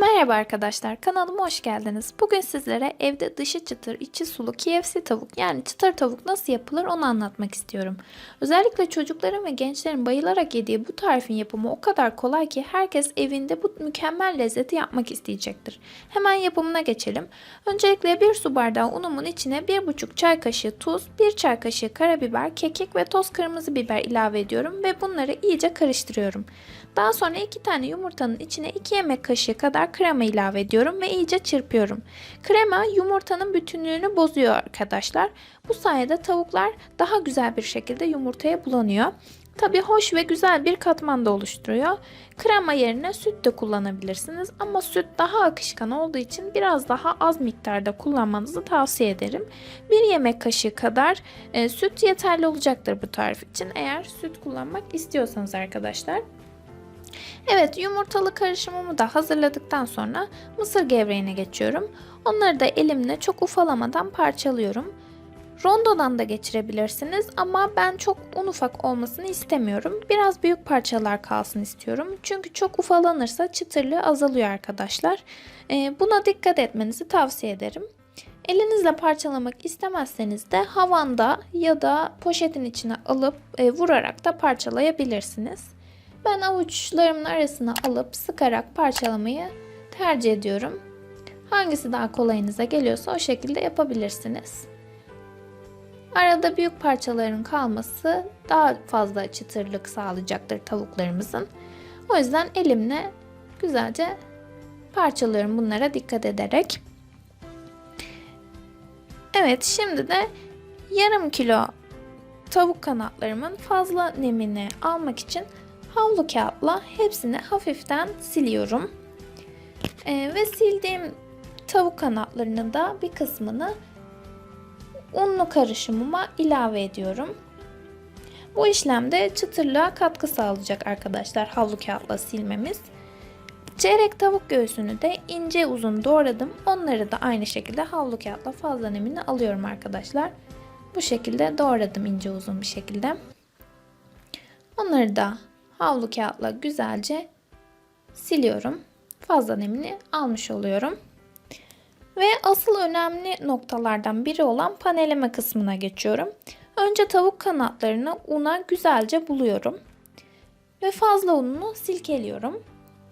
Merhaba arkadaşlar, kanalıma hoş geldiniz. Bugün sizlere evde dışı çıtır, içi sulu KFC tavuk yani çıtır tavuk nasıl yapılır onu anlatmak istiyorum. Özellikle çocukların ve gençlerin bayılarak yediği bu tarifin yapımı o kadar kolay ki herkes evinde bu mükemmel lezzeti yapmak isteyecektir. Hemen yapımına geçelim. Öncelikle bir su bardağı unumun içine 1,5 çay kaşığı tuz, 1 çay kaşığı karabiber, kekik ve toz kırmızı biber ilave ediyorum ve bunları iyice karıştırıyorum. Daha sonra 2 tane yumurtanın içine 2 yemek kaşığı kadar krema ilave ediyorum ve iyice çırpıyorum. Krema yumurtanın bütünlüğünü bozuyor arkadaşlar. Bu sayede tavuklar daha güzel bir şekilde yumurtaya bulanıyor. Tabi hoş ve güzel bir katman da oluşturuyor. Krema yerine süt de kullanabilirsiniz ama süt daha akışkan olduğu için biraz daha az miktarda kullanmanızı tavsiye ederim. Bir yemek kaşığı kadar e, süt yeterli olacaktır bu tarif için eğer süt kullanmak istiyorsanız arkadaşlar. Evet yumurtalı karışımımı da hazırladıktan sonra mısır gevreğine geçiyorum. Onları da elimle çok ufalamadan parçalıyorum. Rondodan da geçirebilirsiniz ama ben çok un ufak olmasını istemiyorum. Biraz büyük parçalar kalsın istiyorum. Çünkü çok ufalanırsa çıtırlığı azalıyor arkadaşlar. Ee, buna dikkat etmenizi tavsiye ederim. Elinizle parçalamak istemezseniz de havanda ya da poşetin içine alıp e, vurarak da parçalayabilirsiniz. Ben avuçlarımın arasına alıp sıkarak parçalamayı tercih ediyorum. Hangisi daha kolayınıza geliyorsa o şekilde yapabilirsiniz. Arada büyük parçaların kalması daha fazla çıtırlık sağlayacaktır tavuklarımızın. O yüzden elimle güzelce parçalıyorum bunlara dikkat ederek. Evet şimdi de yarım kilo tavuk kanatlarımın fazla nemini almak için havlu kağıtla hepsini hafiften siliyorum. Ee, ve sildiğim tavuk kanatlarının da bir kısmını unlu karışımıma ilave ediyorum. Bu işlemde çıtırlığa katkı sağlayacak arkadaşlar havlu kağıtla silmemiz. Çeyrek tavuk göğsünü de ince uzun doğradım. Onları da aynı şekilde havlu kağıtla fazla nemini alıyorum arkadaşlar. Bu şekilde doğradım ince uzun bir şekilde. Onları da havlu kağıtla güzelce siliyorum. Fazla nemini almış oluyorum. Ve asıl önemli noktalardan biri olan paneleme kısmına geçiyorum. Önce tavuk kanatlarını una güzelce buluyorum. Ve fazla ununu silkeliyorum.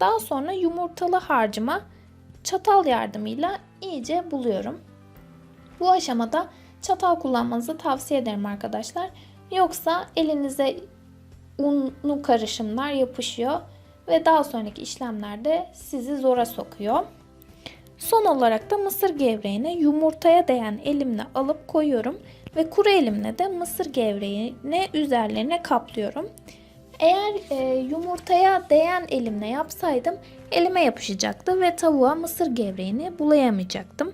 Daha sonra yumurtalı harcıma çatal yardımıyla iyice buluyorum. Bu aşamada çatal kullanmanızı tavsiye ederim arkadaşlar. Yoksa elinize unlu karışımlar yapışıyor ve daha sonraki işlemlerde sizi zora sokuyor. Son olarak da mısır gevreğine yumurtaya değen elimle alıp koyuyorum ve kuru elimle de mısır gevreğini üzerlerine kaplıyorum. Eğer e, yumurtaya değen elimle yapsaydım elime yapışacaktı ve tavuğa mısır gevreğini bulayamayacaktım.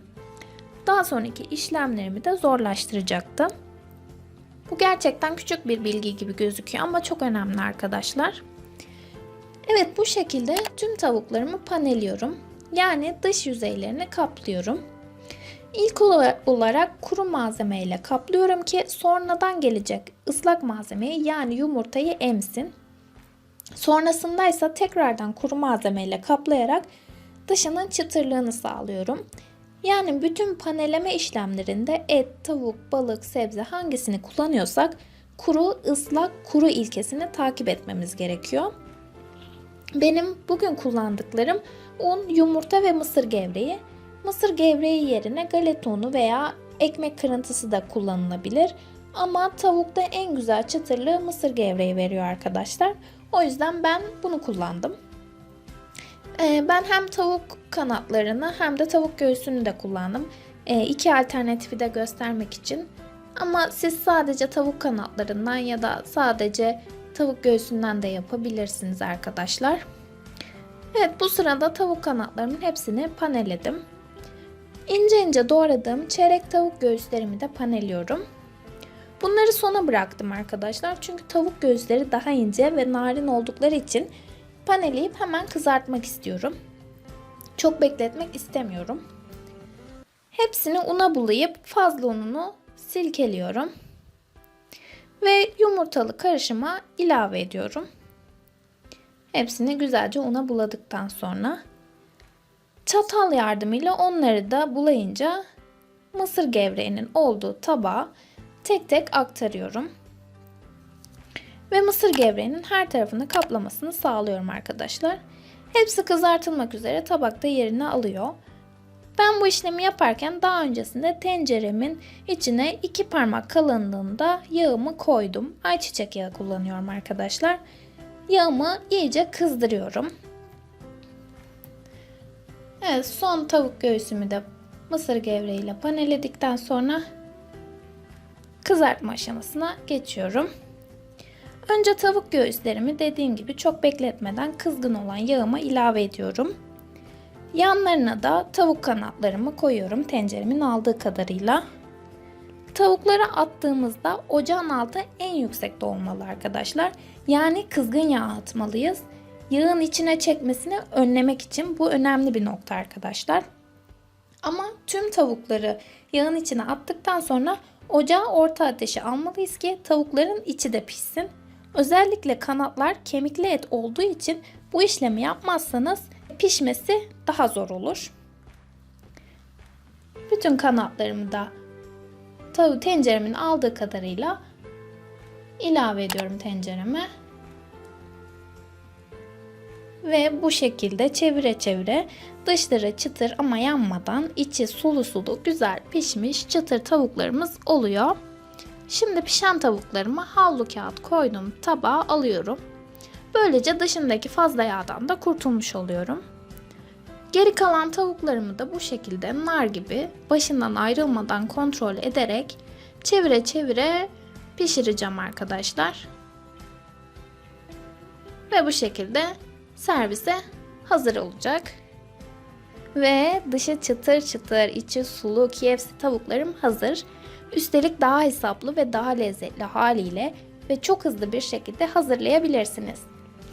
Daha sonraki işlemlerimi de zorlaştıracaktı. Bu gerçekten küçük bir bilgi gibi gözüküyor ama çok önemli arkadaşlar. Evet bu şekilde tüm tavuklarımı paneliyorum. Yani dış yüzeylerini kaplıyorum. İlk olarak kuru malzemeyle kaplıyorum ki sonradan gelecek ıslak malzemeyi yani yumurtayı emsin. Sonrasında ise tekrardan kuru malzemeyle kaplayarak dışının çıtırlığını sağlıyorum. Yani bütün paneleme işlemlerinde et, tavuk, balık, sebze hangisini kullanıyorsak kuru, ıslak, kuru ilkesini takip etmemiz gerekiyor. Benim bugün kullandıklarım un, yumurta ve mısır gevreği. Mısır gevreği yerine galeta unu veya ekmek kırıntısı da kullanılabilir. Ama tavukta en güzel çıtırlığı mısır gevreği veriyor arkadaşlar. O yüzden ben bunu kullandım. Ee, ben hem tavuk kanatlarını hem de tavuk göğsünü de kullandım. Ee, iki alternatifi de göstermek için. Ama siz sadece tavuk kanatlarından ya da sadece tavuk göğsünden de yapabilirsiniz arkadaşlar. Evet bu sırada tavuk kanatlarımın hepsini paneledim. İnce ince doğradığım çeyrek tavuk göğüslerimi de paneliyorum. Bunları sona bıraktım arkadaşlar. Çünkü tavuk göğüsleri daha ince ve narin oldukları için paneleyip hemen kızartmak istiyorum. Çok bekletmek istemiyorum. Hepsini una bulayıp fazla ununu silkeliyorum. Ve yumurtalı karışıma ilave ediyorum. Hepsini güzelce una buladıktan sonra Çatal yardımıyla onları da bulayınca mısır gevreğinin olduğu tabağa tek tek aktarıyorum. Ve mısır gevreğinin her tarafını kaplamasını sağlıyorum arkadaşlar. Hepsi kızartılmak üzere tabakta yerini alıyor. Ben bu işlemi yaparken daha öncesinde tenceremin içine iki parmak kalınlığında yağımı koydum. Ayçiçek yağı kullanıyorum arkadaşlar. Yağımı iyice kızdırıyorum. Evet son tavuk göğsümü de mısır gevreğiyle paneledikten sonra kızartma aşamasına geçiyorum. Önce tavuk göğüslerimi dediğim gibi çok bekletmeden kızgın olan yağıma ilave ediyorum. Yanlarına da tavuk kanatlarımı koyuyorum tenceremin aldığı kadarıyla. Tavukları attığımızda ocağın altı en yüksekte olmalı arkadaşlar. Yani kızgın yağ atmalıyız. Yağın içine çekmesini önlemek için bu önemli bir nokta arkadaşlar. Ama tüm tavukları yağın içine attıktan sonra ocağı orta ateşe almalıyız ki tavukların içi de pişsin. Özellikle kanatlar kemikli et olduğu için bu işlemi yapmazsanız pişmesi daha zor olur. Bütün kanatlarımı da tavuğu tenceremin aldığı kadarıyla ilave ediyorum tencereme. Ve bu şekilde çevire çevire dışları çıtır ama yanmadan içi sulu sulu güzel pişmiş çıtır tavuklarımız oluyor. Şimdi pişen tavuklarımı havlu kağıt koydum tabağa alıyorum. Böylece dışındaki fazla yağdan da kurtulmuş oluyorum. Geri kalan tavuklarımı da bu şekilde nar gibi başından ayrılmadan kontrol ederek çevire çevire pişireceğim arkadaşlar. Ve bu şekilde servise hazır olacak. Ve dışı çıtır çıtır, içi sulu KFC tavuklarım hazır. Üstelik daha hesaplı ve daha lezzetli haliyle ve çok hızlı bir şekilde hazırlayabilirsiniz.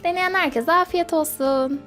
Deneyen herkese afiyet olsun.